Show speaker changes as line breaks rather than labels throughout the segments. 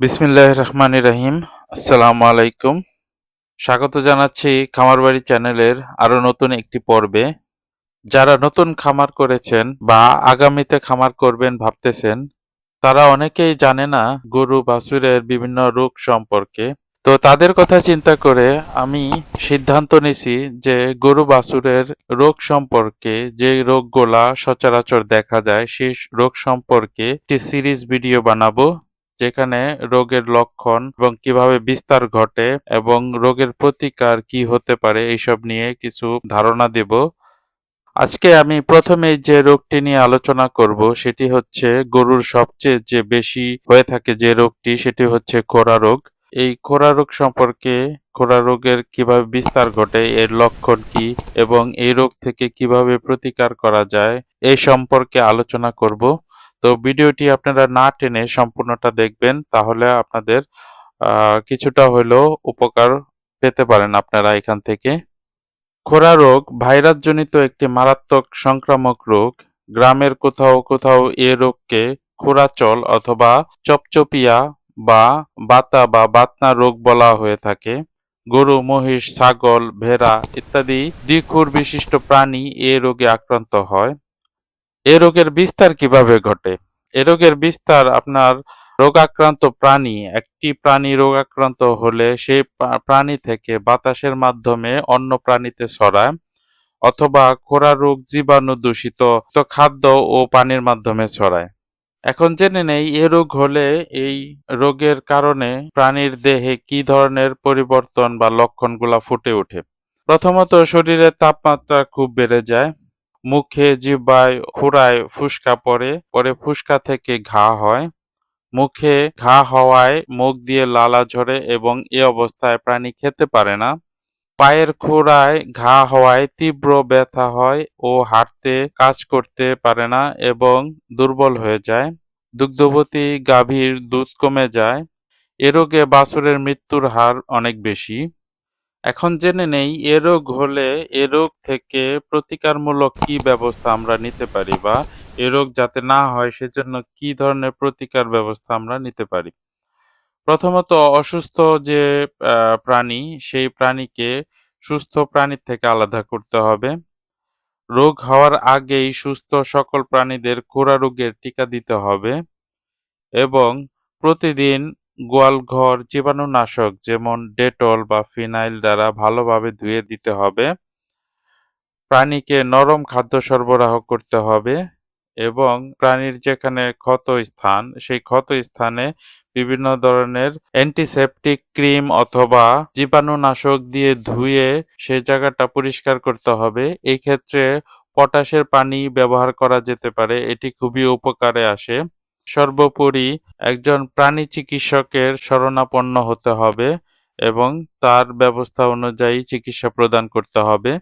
বিসমিল্লাহ রহমান রাহিম। আসসালামু আলাইকুম। স্বাগত জানাচ্ছি খামারবাড়ি চ্যানেলের আরও নতুন একটি পর্বে। যারা নতুন খামার করেছেন বা আগামীতে খামার করবেন ভাবতেছেন, তারা অনেকেই জানে না গরু, বাছুরের বিভিন্ন রোগ সম্পর্কে। তো তাদের কথা চিন্তা করে আমি সিদ্ধান্ত নিছি যে গরু বাছুরের রোগ সম্পর্কে যে রোগগুলা সচরাচর দেখা যায়, সেই রোগ সম্পর্কে একটি সিরিজ ভিডিও বানাবো, যেখানে রোগের লক্ষণ এবং কীভাবে বিস্তার ঘটে এবং রোগের প্রতিকার কি হতে পারে এইসব নিয়ে কিছু ধারণা দেব। আজকে আমি প্রথমে যে রোগটি নিয়ে আলোচনা করব, সেটি হচ্ছে গরুর সবচেয়ে যে বেশি হয়ে থাকে যে রোগটি, সেটি হচ্ছে খোরা রোগ। এই খোরা রোগ সম্পর্কে খোরা রোগের কীভাবে বিস্তার ঘটে, এর লক্ষণ কি, এবং এই রোগ থেকে কীভাবে প্রতিকার করা যায় এই সম্পর্কে আলোচনা করব। তো ভিডিওটি আপনারা না টেনে সম্পূর্ণটা দেখবেন, তাহলে আপনাদের কিছুটা হলেও উপকার পেতে পারেন আপনারা এখান থেকে। খোরা রোগ ভাইরাসজনিত একটি মারাত্মক সংক্রামক রোগ। গ্রামের কোথাও কোথাও এ রোগকে খোরাচল অথবা চপচপিয়া বা বাতা বা বাতনা রোগ বলা হয়ে থাকে। গরু, মহিষ, ছাগল, ভেড়া ইত্যাদি দ্বিখুর বিশিষ্ট প্রাণী এ রোগে আক্রান্ত হয়। এ রোগের বিস্তার কীভাবে ঘটে? এ রোগের বিস্তার আপনার রোগাক্রান্ত প্রাণী, একটি প্রাণী রোগাক্রান্ত হলে সেই প্রাণী থেকে বাতাসের মাধ্যমে অন্য প্রাণীতে ছড়ায় অথবা খোরা রোগ জীবাণু দূষিত খাদ্য ও পানির মাধ্যমে ছড়ায়। এখন জেনে নেই, এ রোগ হলে এই রোগের কারণে প্রাণীর দেহে কি ধরনের পরিবর্তন বা লক্ষণগুলা ফুটে ওঠে? প্রথমত, শরীরের তাপমাত্রা খুব বেড়ে যায়। মুখে জিহ্বায় খুরায় ফুসকা পড়ে, পরে ফুসকা থেকে ঘা হয়। মুখে ঘা হওয়ায় মুখ দিয়ে লালা ঝরে এবং এ অবস্থায় প্রাণী খেতে পারে না। পায়ের খোড়ায় ঘা হওয়ায় তীব্র ব্যথা হয় ও হাঁটতে কাজ করতে পারে না এবং দুর্বল হয়ে যায়। দুগ্ধবতী গাভীর দুধ কমে যায়। এ রোগে বাছুরের মৃত্যুর হার অনেক বেশি। এখন জেনে নেই, এ রোগ হলে এ রোগ থেকে প্রতিকারমূলক কি ব্যবস্থা আমরা নিতে পারি বা এ রোগ যাতে না হয় সেজন্য কি ধরনের প্রতিকার ব্যবস্থা আমরা নিতে পারি? প্রথমত অসুস্থ যে প্রাণী, সেই প্রাণীকে সুস্থ প্রাণীর থেকে আলাদা করতে হবে। রোগ হওয়ার আগেই সুস্থ সকল প্রাণীদের খোরা রোগের টিকা দিতে হবে এবং প্রতিদিন গোয়ালঘর, জীবাণুনাশক যেমন ডেটল বা ফিনাইল দ্বারা ভালোভাবে ধুয়ে দিতে হবে। প্রাণীকে নরম খাদ্য সরবরাহ করতে হবে এবং প্রাণীর যেখানে ক্ষত স্থান, সেই ক্ষত স্থানে বিভিন্ন ধরনের অ্যান্টিসেপটিক ক্রিম অথবা জীবাণুনাশক দিয়ে ধুয়ে সে জায়গাটা পরিষ্কার করতে হবে। এই ক্ষেত্রে পটাশের পানি ব্যবহার করা যেতে পারে, এটি খুবই উপকারে আসে। সর্বোপরি একজন প্রাণী চিকিৎসকের শরণাপন্ন হতে হবে এবং তার ব্যবস্থা অনুযায়ী চিকিৎসা প্রদান করতে হবে।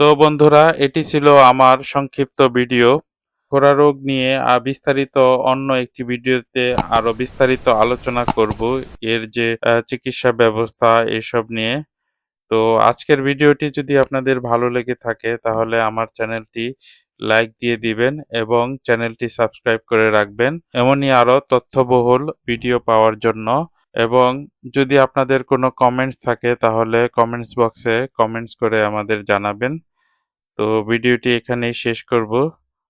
তো বন্ধুরা, এটি ছিল আমার সংক্ষিপ্ত ভিডিও। খোরা রোগ নিয়ে বিস্তারিত অন্য একটি ভিডিওতে আরও বিস্তারিত আলোচনা করব। এর যে চিকিৎসা ব্যবস্থা এসব নিয়ে। তো আজকের ভিডিওটি যদি আপনাদের ভালো লেগে থাকে, তাহলে আমার চ্যানেলটি লাইক দিয়ে দিবেন এবং চ্যানেলটি সাবস্ক্রাইব করে রাখবেন। এমনই আরও তথ্যবহুল ভিডিও পাওয়ার জন্য। এবং যদি আপনাদের কোনো কমেন্টস থাকে, তাহলে কমেন্টস বক্সে কমেন্টস করে আমাদের জানাবেন। তো ভিডিওটি এখানেই শেষ করব।